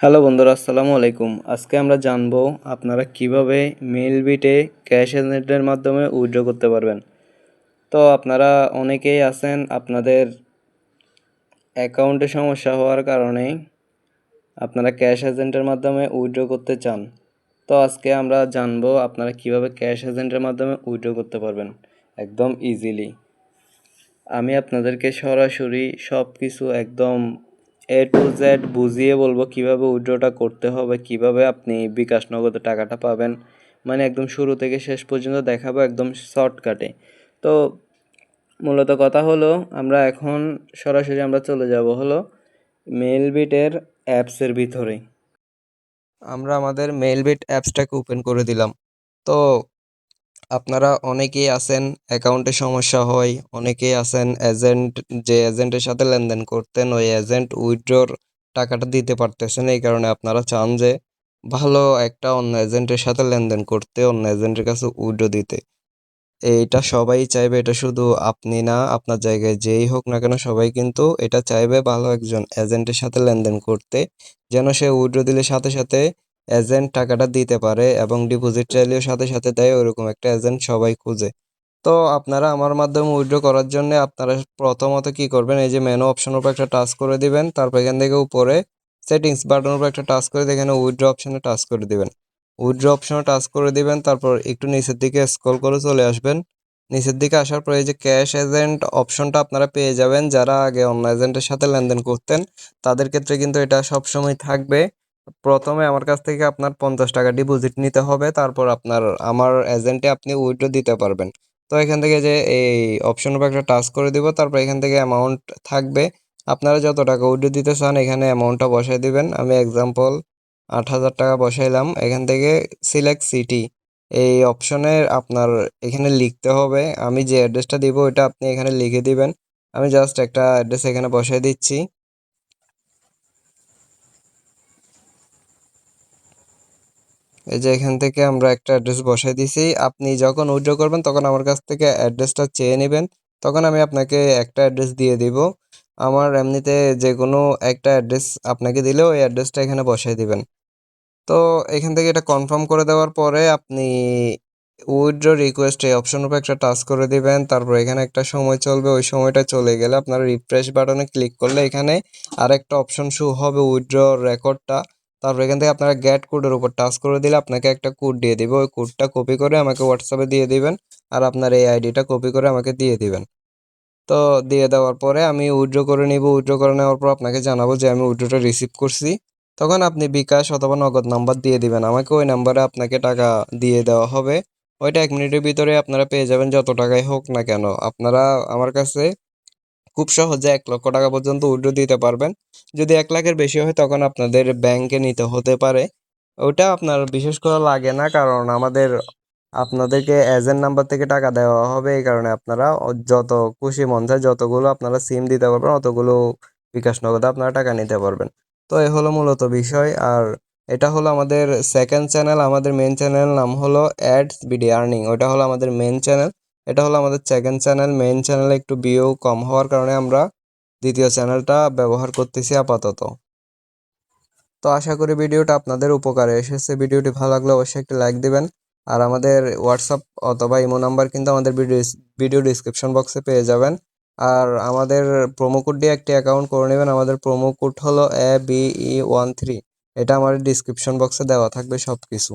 Hello বন্ধুরা, আসসালামু আলাইকুম। আজকে আমরা জানব আপনারা কীভাবে মেলবিটে ক্যাশ এজেন্টের মাধ্যমে উইথড্র করতে পারবেন। তো আপনারা অনেকেই আছেন, আপনাদের অ্যাকাউন্টে সমস্যা হওয়ার কারণে আপনারা ক্যাশ এজেন্টের মাধ্যমে উইথড্র করতে চান। তো আজকে আমরা জানব আপনারা কীভাবে ক্যাশ এজেন্টের মাধ্যমে উইথড্র করতে পারবেন, একদম ইজিলি আমি আপনাদেরকে সরাসরি সব কিছু একদম এ টু জেড বুঝিয়ে বলব কীভাবে উইথড্রটা করতে হবে, কীভাবে আপনি বিকাশ নগদে টাকাটা পাবেন। মানে একদম শুরু থেকে শেষ পর্যন্ত দেখাবো একদম শর্টকাটে তো মূলত কথা হলো, আমরা এখন সরাসরি আমরা চলে যাব হলো মেলবিটের অ্যাপসের ভিতরে। আমরা আমাদের মেলবিট অ্যাপসটাকে ওপেন করে দিলাম। তো আপনারা অনেকেই আছেন, অ্যাকাউন্টে সমস্যা হয়, অনেকেই আছেন এজেন্ট যে এজেন্টের সাথে লেনদেন করতেন, ওই এজেন্ট উইথড্রর টাকাটা দিতে পারতেছেন। এই কারণে আপনারা চান যে ভালো একটা অন্য এজেন্টের সাথে লেনদেন করতে, অন্য এজেন্টের কাছে উইথড্র দিতে। এটা সবাই চাইবে, এটা শুধু আপনি না, আপনার জায়গায় যেই হোক না কেন সবাই কিন্তু এটা চাইবে ভালো একজন এজেন্টের সাথে লেনদেন করতে, যেন সে উইথড্র দিলে সাথে সাথে এজেন্ট টাকাটা দিতে পারে এবং ডিপোজিট চাইলেও সাথে সাথে দেয়, ওরকম একটা এজেন্ট সবাই খুঁজে। তো আপনারা আমার মাধ্যমে উইথড্র করার জন্য আপনারা প্রথমত কি করবেন, এই যে মেনু অপশনের উপর একটা টাচ করে দিবেন, তারপর এখান থেকে উপরে সেটিংস বাটনের উপর একটা টাচ করে এখানে উইথড্র অপশনে টাচ করে দিবেন। উইথড্র অপশনে টাচ করে দিবেন, তারপর একটু নিচের দিকে স্ক্রল করে চলে আসবেন। নিচের দিকে আসার পরে এই যে ক্যাশ এজেন্ট অপশনটা আপনারা পেয়ে যাবেন, যারা আগে অন্য এজেন্টের সাথে লেনদেন করতেন, তাদের ক্ষেত্রে কিন্তু এটা সবসময় থাকবে। প্রথমে আমার কাছ থেকে আপনার পঞ্চাশ টাকা ডিপোজিট নিতে হবে, তারপর আপনার, আমার এজেন্টে আপনি উইথড্র দিতে পারবেন। তো এখান থেকে যে এই অপশন উপর একটা টাচ করে দিব, তারপর এখান থেকে অ্যামাউন্ট থাকবে। আপনারা যত টাকা উইথড্র দিতে চান, এখানে অ্যামাউন্টটা বসাই দিবেন। আমি এক্সাম্পল আট হাজার টাকা বসাইলাম। এখান থেকে সিলেক্ট সিটি এই অপশনে আপনার এখানে লিখতে হবে। আমি যে অ্যাড্রেসটা দিব, ওইটা আপনি এখানে লিখে দিবেন। আমি জাস্ট একটা অ্যাড্রেস এখানে বসাই দিচ্ছি। এই যে এখান থেকে আমরা একটা অ্যাড্রেস বসাই দিছি। আপনি যখন উইথড্র করবেন, তখন আমার কাছ থেকে অ্যাড্রেসটা চেয়ে নেবেন। তখন আমি আপনাকে একটা অ্যাড্রেস দিয়ে দিব। আমার এমনিতে যে কোনো একটা অ্যাড্রেস আপনাকে দিলে ওই অ্যাড্রেসটা এখানে বসাই দিবেন। তো এখান থেকে এটা কনফার্ম করে দেওয়ার পরে আপনি উইথড্র রিকোয়েস্ট এই অপশন উপর একটা টাচ করে দিবেন। তারপর এখানে একটা সময় চলবে। ওই সময়টা চলে গেলে আপনারা রিফ্রেশ বাটনে ক্লিক করলে এখানে আরেকটা অপশন শো হবে উইথড্র রেকর্ডটা তারপর এখান থেকে আপনারা গ্যাট কোডের উপর টাচ করে দিলে আপনাকে একটা কোড দিয়ে দিবে। ওই কোডটা কপি করে আমাকে হোয়াটসঅ্যাপে দিয়ে দিবেন আর আপনার এই আইডিটা কপি করে আমাকে দিয়ে দিবেন। তো দিয়ে দেওয়ার পরে আমি উইড্রো করে নিব। উইড্রো করে নেওয়ার পর আপনাকে জানাব যে আমি উইড্রোটা রিসিভ করছি। তখন আপনি বিকাশ অথবা নগদ নাম্বার দিয়ে দিবেন। আমাকে ওই নাম্বারে আপনাকে টাকা দিয়ে দেওয়া হবে। ওইটা এক মিনিটের ভিতরে আপনারা পেয়ে যাবেন যত টাকাই হোক না কেন। আপনারা আমার কাছে খুব সহজে এক লক্ষ টাকা পর্যন্ত উইথড্র দিতে পারবেন। যদি এক লাখের বেশি হয়, তখন আপনাদের ব্যাংকে নিতে হতে পারে। ওটা আপনার বিশেষ করে লাগে না, কারণ আমাদের, আপনাদেরকে এজেন্ট নাম্বার থেকে টাকা দেওয়া হবে। এই কারণে আপনারা যত খুশি মন চায়, যতগুলো আপনারা সিম দিতে পারবেন, অতগুলো বিকাশ নগদে আপনারা টাকা নিতে পারবেন। তো এ হলো মূলত বিষয়। আর এটা হলো আমাদের সেকেন্ড চ্যানেল আমাদের মেন চ্যানেল নাম হলো অ্যাডস বিডি আর্নিং ওটা হলো আমাদের মেন চ্যানেল এটা হলো আমাদের সেকেন্ড চ্যানেল মেন চ্যানেলে একটু ভিউ কম হওয়ার কারণে আমরা দ্বিতীয় চ্যানেলটা ব্যবহার করতেছি আপাতত। তো আশা করি ভিডিওটা আপনাদের উপকারে এসেছে। ভিডিওটি ভালো লাগলে অবশ্যই একটি লাইক দিবেন। আর আমাদের হোয়াটসঅ্যাপ অথবা ইমো নাম্বার কিন্তু আমাদের ভিডিও ডিসক্রিপশন বক্সে পেয়ে যাবেন। আর আমাদের প্রোমো কোড দিয়ে একটি অ্যাকাউন্ট করে নেবেন। আমাদের প্রোমো কোড হলো A B E one three এটা আমার ডিসক্রিপশন বক্সে দেওয়া থাকবে সব কিছু